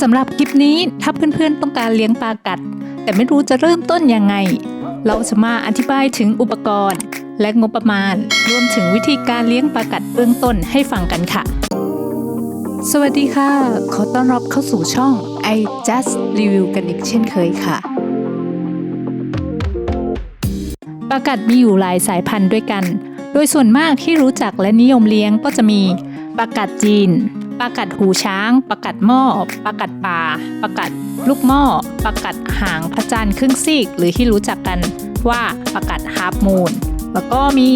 สำหรับคลิปนี้ถ้าเพื่อนๆต้องการเลี้ยงปลากัด แต่ไม่รู้จะเริ่มต้นยังไง เราจะมาอธิบายถึงอุปกรณ์ และงบประมาณ รวมถึงวิธีการเลี้ยงปลากัดเบื้องต้นให้ฟังกันค่ะ สวัสดีค่ะ ขอต้อนรับเข้าสู่ช่อง i just review กันอีกเช่นเคยค่ะปลากัดมีอยู่หลายสายพันธุ์ด้วยกัน โดยส่วนมากที่รู้จักและนิยมเลี้ยงก็จะมีปลากัดจีน ปลากัดหูช้างปลากัดหม้อปลากัดป่าปลากัดลูกหม้อปลากัดหางพระจันทร์ครึ่งซีก หรือที่รู้จักกันว่าปลากัดฮาร์ปมูนแล้วก็มี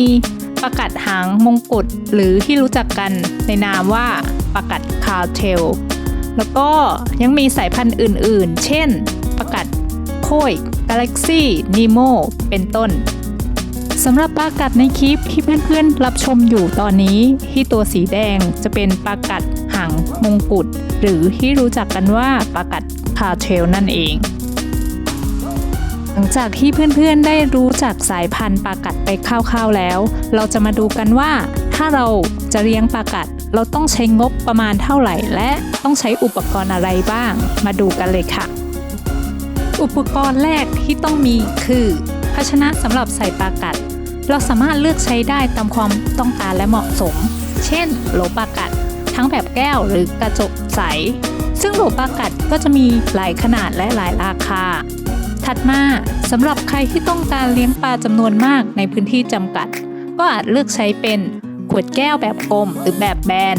ปลากัดหางมงกุฎหรือที่รู้จักกันในนามว่าปลากัดคาร์เทลแล้วก็ยังมีสายพันธุ์อื่นๆ เช่นปลากัดโคยกาแล็กซี่นีโมเป็นต้นสำหรับปลากัดในคลิปที่เพื่อนๆ รับชมอยู่ตอนนี้ที่ตัวสีแดงจะเป็นปลากัดางมงกุฎหรือที่รู้จักกันว่าปากัดคาเทลนั่นเอง หลังจากที่เพื่อนๆได้รู้จักสายพันธุ์ปากัดไปคร่าวๆแล้ว เราจะมาดูกันว่า ถ้าเราจะเลี้ยงปากัด เราต้องใช้งบประมาณเท่าไหร่ และต้องใช้อุปกรณ์อะไรบ้าง มาดูกันเลยค่ะ อุปกรณ์แรกที่ต้องมีคือภาชนะสำหรับใส่ปากัด เราสามารถเลือกใช้ได้ตามความต้องการและเหมาะสม เช่นโหลปากัด ทั้งแบบแก้วหรือกระจกใส ซึ่งโหลปากัดก็จะมีหลายขนาดและหลายราคา ถัดมาสำหรับใครที่ต้องการเลี้ยงปลาจำนวนมากในพื้นที่จำกัด ก็อาจเลือกใช้เป็นขวดแก้วแบบกลมหรือแบบแบน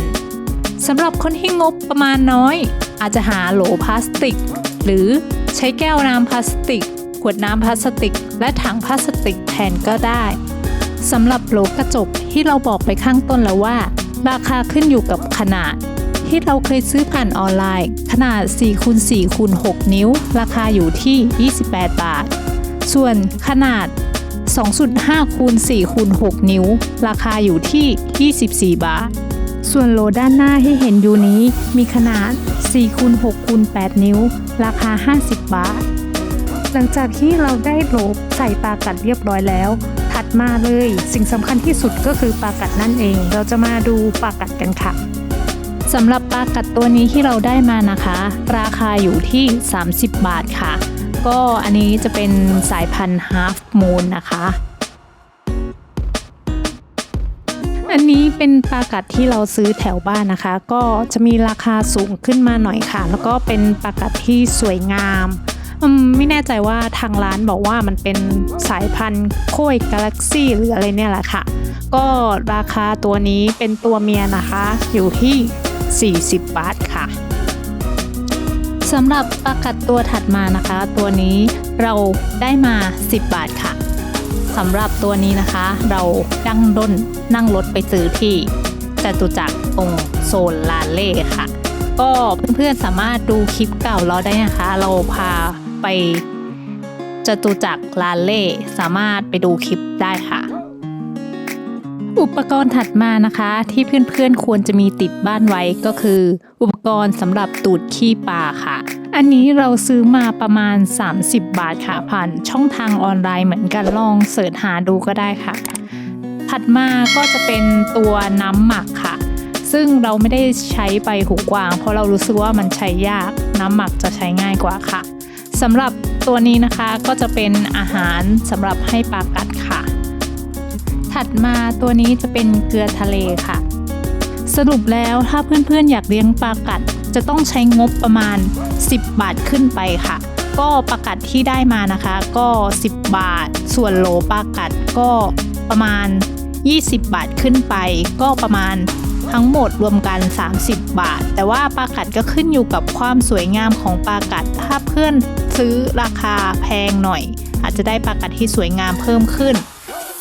สำหรับคนที่งบประมาณน้อย อาจจะหาโหลพลาสติก หรือใช้แก้วน้ำพลาสติก ขวดน้ำพลาสติก และถังพลาสติกแทนก็ได้สำหรับโหลกระจกที่เราบอกไปข้างต้นแล้วว่า ราคาขึ้นอยู่กับขนาด ที่เราเคยซื้อผ่านออนไลน์ ขนาด4คูณ4คูณ6นิ้ว ราคาอยู่ที่ 28 บาท ส่วนขนาด 2.5คูณ4คูณ6นิ้ว ราคาอยู่ที่ 24 บาท ส่วนโหลด้านหน้าที่เห็นอยู่นี้ มีขนาด4คูณ6คูณ8นิ้ว ราคา 50 บาท หลังจากที่เราได้โหลใส่ปลากัดเรียบร้อยแล้ว ถัดมาเลย สิ่งสำคัญที่สุดก็คือปลากัดนั่นเอง เราจะมาดูปลากัดกันค่ะสำหรับปลากัดตัวนี้ที่เราได้มานะคะ ราคาอยู่ที่ 30 บาทค่ะ ก็อันนี้จะเป็นสายพันธุ์ Half Moon นะคะ อันนี้เป็นปลากัดที่เราซื้อแถวบ้านนะคะ ก็จะมีราคาสูงขึ้นมาหน่อยค่ะ แล้วก็เป็นปลากัดที่สวยงาม อืมไม่แน่ใจว่าทางร้านบอกว่ามันเป็นสายพันธุ์โค้ยกาแล็กซี่หรืออะไรเนี่ยแหละค่ะ ก็ราคาตัวนี้เป็นตัวเมียนะคะ อยู่ที่ 40 บาทค่ะสำหรับปลากัดตัวถัดมานะคะ ตัวนี้เราได้มา 10 บาทค่ะสำหรับตัวนี้นะคะ เราดั้งด้นนั่งรถไปซื้อที่จตุจักรตรงโซนลาเล่ค่ะ ก็เพื่อนๆสามารถดูคลิปเก่าเราได้นะคะ เราพา ไปจตุจักรลาเล่สามารถไปดูคลิปได้ค่ะ อุปกรณ์ถัดมานะคะที่เพื่อนๆควรจะมีติดบ้านไว้ก็คือ อุปกรณ์สำหรับตูดขี้ปลาค่ะ อันนี้เราซื้อมาประมาณ 30 บาทค่ะผ่านช่องทางออนไลน์เหมือนกันลองเสิร์ชหาดูก็ได้ค่ะ ถัดมาก็จะเป็นตัวน้ำหมักค่ะ ซึ่งเราไม่ได้ใช้ใบหูกวาง เพราะเรารู้สึกว่ามันใช้ยากน้ำหมักจะใช้ง่ายกว่าค่ะ สำหรับตัวนี้นะคะก็จะเป็นอาหารสำหรับให้ปลากัดค่ะ ถัดมาตัวนี้จะเป็นเกลือทะเลค่ะ สรุปแล้วถ้าเพื่อนๆ อยากเลี้ยงปลากัด จะต้องใช้งบประมาณ 10 บาทขึ้นไปค่ะ ก็ปลากัดที่ได้มานะคะ ก็ 10 บาท ส่วนโหลปลากัดก็ประมาณ 20 บาทขึ้นไป ก็ประมาณ ทั้งหมดรวมกัน 30 บาท แต่ว่าปลากัดก็ขึ้นอยู่กับความสวยงามของปลากัด ถ้าเพื่อนซื้อราคาแพงหน่อย อาจจะได้ปลากัดที่สวยงามเพิ่มขึ้น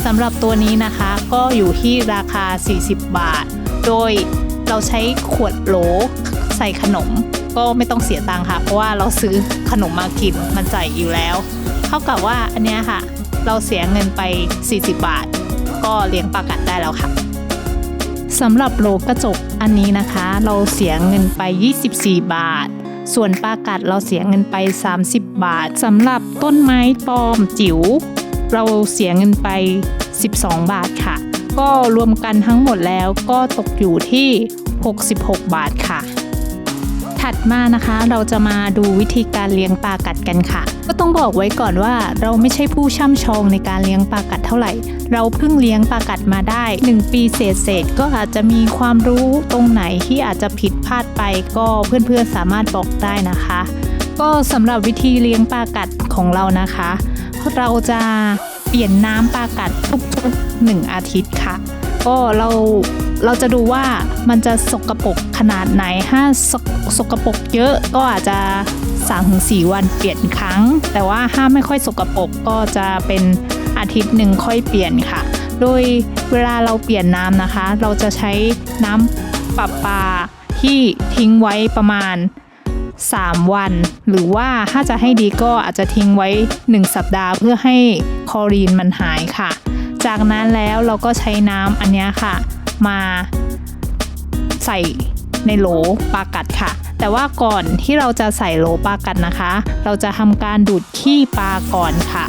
สำหรับตัวนี้นะคะก็อยู่ที่ราคา 40 บาท โดยเราใช้ขวดโหลใส่ขนม ก็ไม่ต้องเสียตังค์ค่ะ เพราะว่าเราซื้อขนมมากินมันใส่อยู่แล้ว เท่ากับว่าอันเนี้ยค่ะ เราเสียเงินไป 40 บาท ก็เลี้ยงปลากัดได้แล้วค่ะ สำหรับโหลกระจกอันนี้นะคะ เราเสียเงินไป 24 บาท ส่วนปลากัดเราเสียเงินไป 30 บาทสำหรับต้นไม้ปลอมจิ๋วเราเสียเงินไป 12 บาทค่ะ ก็รวมกันทั้งหมดแล้วก็ตกอยู่ที่ 66 บาทค่ะ ถัดมานะคะเราจะมาดูวิธีการเลี้ยงปลากัดกันค่ะ ก็ต้องบอกไว้ก่อนว่าเราไม่ใช่ผู้ช่ำชองในการเลี้ยงปลากัดเท่าไหร่ เราเพิ่งเลี้ยงปลากัดมาได้ 1 ปีเศษเศษก็อาจจะมีความรู้ตรงไหนที่อาจจะผิดพลาดไป ก็เพื่อนๆสามารถบอกได้นะคะ ก็สำหรับวิธีเลี้ยงปลากัดของเรานะคะ เราจะเปลี่ยนน้ำปลากัดทุกๆหนึ่งอาทิตย์ค่ะ ก็เรา เราจะดูว่ามันจะสกปรกขนาดไหนถ้าสกสกปรกเยอะก็อาจจะ3-4วันเปลี่ยนครั้ง แต่ว่าถ้าไม่ค่อยสกปรกก็จะเป็นอาทิตย์หนึ่งค่อยเปลี่ยนค่ะ โดยเวลาเราเปลี่ยนน้ำนะคะ เราจะใช้น้ำประปาที่ทิ้งไว้ประมาณ 3 วัน หรือว่าถ้าจะให้ดีก็อาจจะทิ้งไว้ 1 สัปดาห์เพื่อให้คลอรีนมันหายค่ะ จากนั้นแล้วเราก็ใช้น้ำอันนี้ค่ะ มาใส่ในโหลปลากัดค่ะ แต่ว่าก่อนที่เราจะใส่โหลปลากัดนะคะ เราจะทำการดูดขี้ปลาก่อนค่ะ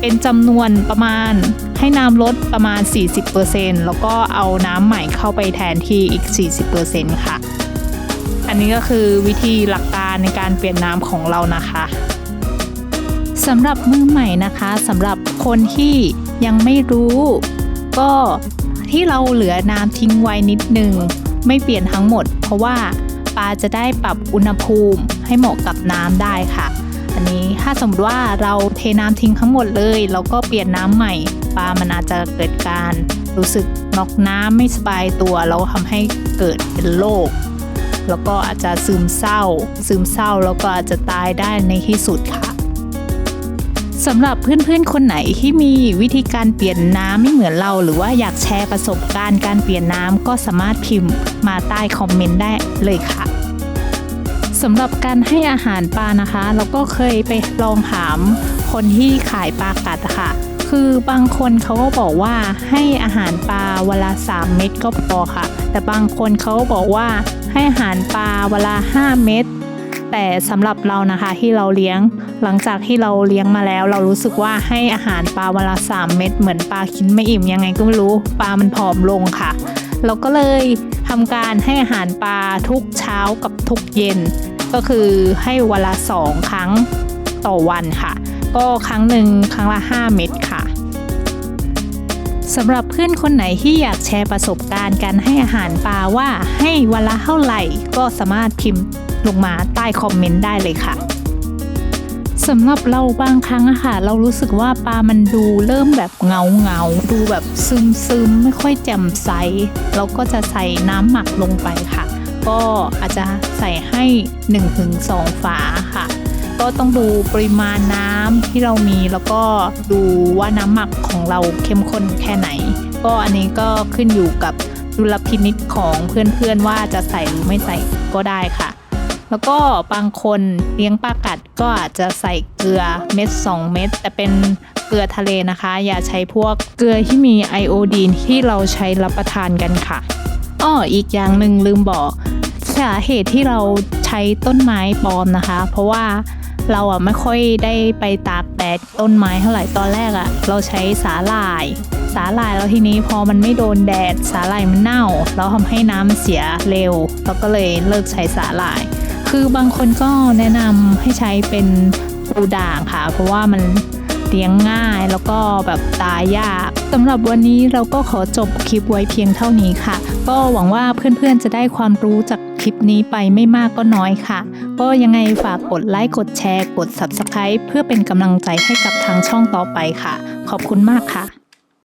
เป็นจำนวนประมาณให้น้ำลดประมาณ 40%แล้วก็เอาน้ำใหม่เข้าไปแทนที่อีก 40%ค่ะ อันนี้ก็คือวิธีหลักการในการเปลี่ยนน้ำของเรานะคะสำหรับมือใหม่นะคะสำหรับคนที่ยังไม่รู้ ก็ ที่เราเหลือน้ำทิ้งไว้นิดนึง ไม่เปลี่ยนทั้งหมด เพราะว่าปลาจะได้ปรับอุณหภูมิให้เหมาะกับน้ำได้ค่ะ อันนี้ถ้าสมมติว่าเราเทน้ำทิ้งทั้งหมดเลยแล้วก็เปลี่ยนน้ำใหม่ ปลามันอาจจะเกิดการรู้สึกนอกน้ำไม่สบายตัวแล้วทำให้เกิดเป็นโรคแล้วก็อาจจะซึมเศร้า ซึมเศร้าแล้วก็อาจจะตายได้ในที่สุดค่ะ สำหรับเพื่อนๆ คนไหนที่มีวิธีการเปลี่ยนน้ำไม่เหมือนเรา หรือว่าอยากแชร์ประสบการณ์การเปลี่ยนน้ำก็สามารถพิมพ์มาใต้คอมเมนต์ได้เลยค่ะสำหรับการให้อาหารปลานะคะ เราก็เคยไปลองถามคนที่ขายปลากัดค่ะ คือบางคนเขาก็บอกว่าให้อาหารปลาเวลา 3 เม็ดก็พอค่ะ แต่บางคนเขาก็บอกว่าให้อาหารปลาเวลา 5 เม็ด แต่สำหรับเรานะคะที่เราเลี้ยงหลังจากที่เราเลี้ยงมาแล้ว เรารู้สึกว่าให้อาหารปลาเวลา3เม็ดเหมือนปลากินไม่อิ่มยังไงก็ไม่รู้ปลามันผอมลงค่ะ เราก็เลยทำการให้อาหารปลาทุกเช้ากับทุกเย็น ก็คือให้วันละสองครั้งต่อวันค่ะ ก็ครั้งหนึ่งครั้งละ 5 เม็ดค่ะสำหรับเพื่อนคนไหนที่อยากแชร์ประสบการณ์การให้อาหารปลาว่าให้วันละเท่าไหร่ก็สามารถพิมพ์ ลงมาใต้คอมเมนต์ได้เลยค่ะสำหรับเราบางครั้งอะค่ะ เรารู้สึกว่าปลามันดูเริ่มแบบเงาเงาดูแบบซึมซึมไม่ค่อยแจ่มใสเราก็จะใส่น้ำหมักลงไปค่ะ ก็อาจจะใส่ให้ 1-2 ฝาค่ะ ก็ต้องดูปริมาณน้ำที่เรามีแล้วก็ดูว่าน้ำหมักของเราเข้มข้นแค่ไหน ก็อันนี้ก็ขึ้นอยู่กับดุลพินิจของเพื่อนๆว่าจะใส่หรือไม่ใส่ก็ได้ค่ะ แล้วก็บางคนเลี้ยงปลากัดก็อาจจะใส่เกลือเม็ด 2 เม็ดแต่เป็นเกลือทะเลนะคะ อย่าใช้พวกเกลือที่มีไอโอดีนที่เราใช้รับประทานกันค่ะอ้ออีกอย่างหนึ่งลืมบอกสาเหตุที่เราใช้ต้นไม้ปลอมนะคะ เพราะว่าเราอะไม่ค่อยได้ไปตากแดดต้นไม้เท่าไหร่ตอนแรกอะ เราใช้สาหร่าย สาหร่ายแล้วทีนี้พอมันไม่โดนแดดสาหร่ายมันเน่า แล้วทำให้น้ำมันเสียเร็ว เราก็เลยเลิกใช้สาหร่าย คือบางคนก็แนะนำให้ใช้เป็นปูด่างค่ะ เพราะว่ามันเลี้ยงง่ายแล้วก็แบบตายยากสำหรับวันนี้เราก็ขอจบคลิปไว้เพียงเท่านี้ค่ะ ก็หวังว่าเพื่อนๆจะได้ความรู้จากคลิปนี้ไปไม่มากก็น้อยค่ะ ก็ยังไงฝากกดไลค์กดแชร์ กด Subscribe เพื่อเป็นกำลังใจให้กับทางช่องต่อไปค่ะ ขอบคุณมากค่ะ